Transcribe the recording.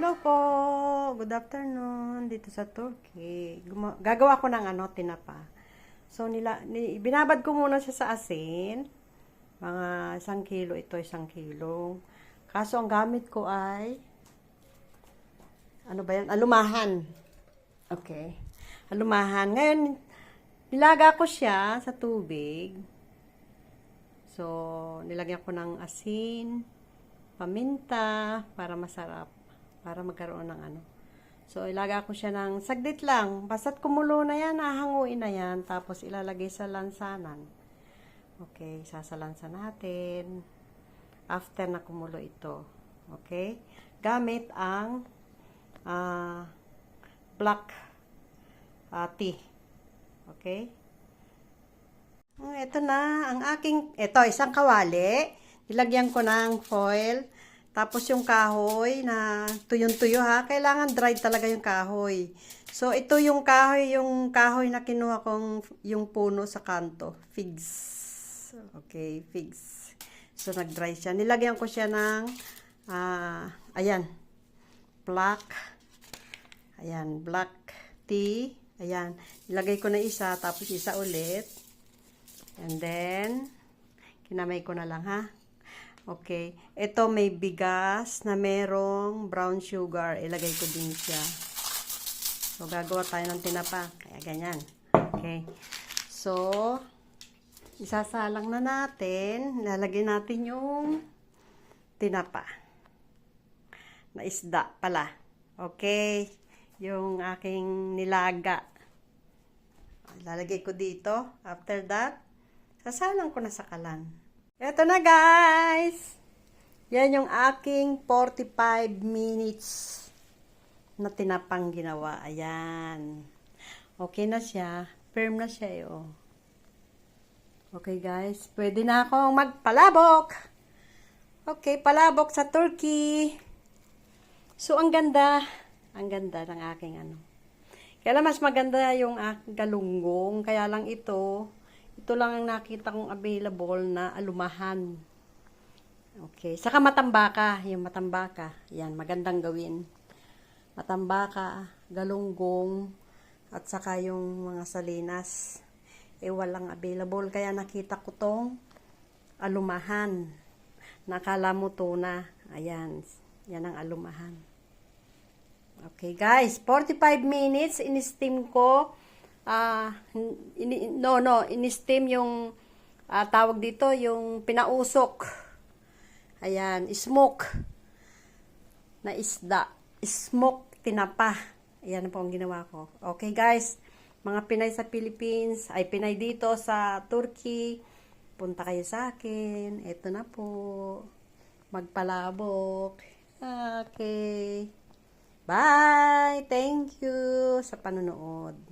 Hello po. Good afternoon dito sa Turkey. Guma- gagawa ko ng ano, tinapa. So, nila, ni, binabad ko muna siya sa asin. Mga isang kilo. Ito isang kilo. Kaso ang gamit ko ay ano ba yan? Alumahan. Okay. Alumahan. Ngayon, nilaga ko siya sa tubig. So, nilagyan ko ng asin, paminta, para masarap. Para magkaroon ng ano. So, ilaga ko siya ng saglit lang. Basta't kumulo na yan, hahanguin na yan. Tapos, ilalagay sa lansanan. Okay, sasalansan natin. After na kumulo ito. Okay? Gamit ang ah, black ah, tea. Okay? Oh, ito na, ang aking, ito, isang kawali. Nilagyan ko ng foil. Tapos yung kahoy na tuyong-tuyo ha. Kailangan dried talaga yung kahoy. So, ito yung kahoy, yung kahoy na kinuha kong yung puno sa kanto. Figs. Okay, figs. So, nag-dry siya. Nilagyan ko siya ng, ah, ayan, black. Ayan, black tea. Ayan, nilagay ko na isa, tapos isa ulit. And then, kinamay ko na lang ha. Okay. Ito may bigas na merong brown sugar. Ilagay ko din siya. So, gagawa tayo ng tinapa. Kaya ganyan. Okay. So, isasalang na natin. Lalagay natin yung tinapa. Na isda pala. Okay. Yung aking nilaga. Lalagay ko dito. After that, sasalang ko na sa kalan. Eto na guys! Yan yung aking 45 minutes na tinapang ginawa. Ayan. Okay na siya. Firm na siya eh, oh. Okay guys, pwede na akong magpalabok. Okay, palabok sa turkey. So, ang ganda. Ang ganda ng aking ano. Kaya mas maganda yung aking galunggong. Kaya lang ito, ito lang ang nakita kong available na alumahan. Okay. Saka matambaka. Yung matambaka. Yan, magandang gawin. Matambaka, galunggong, at saka yung mga salinas. Eh, walang available. Kaya nakita ko tong alumahan. Nakala mo tuna. Ayan. Yan ang alumahan. Okay, guys. 45 minutes. In-steam ko. Ah, ini, no, no. In-steam yung ah, tawag dito, yung pinausok. Ayan, smoke na isda. Smoke tinapa. Ayan po ang ginawa ko. Okay, guys. Mga Pinay sa Philippines, ay Pinay dito sa Turkey. Punta kayo sa akin. Ito na po. Magpalabok. Okay. Bye! Thank you sa panonood.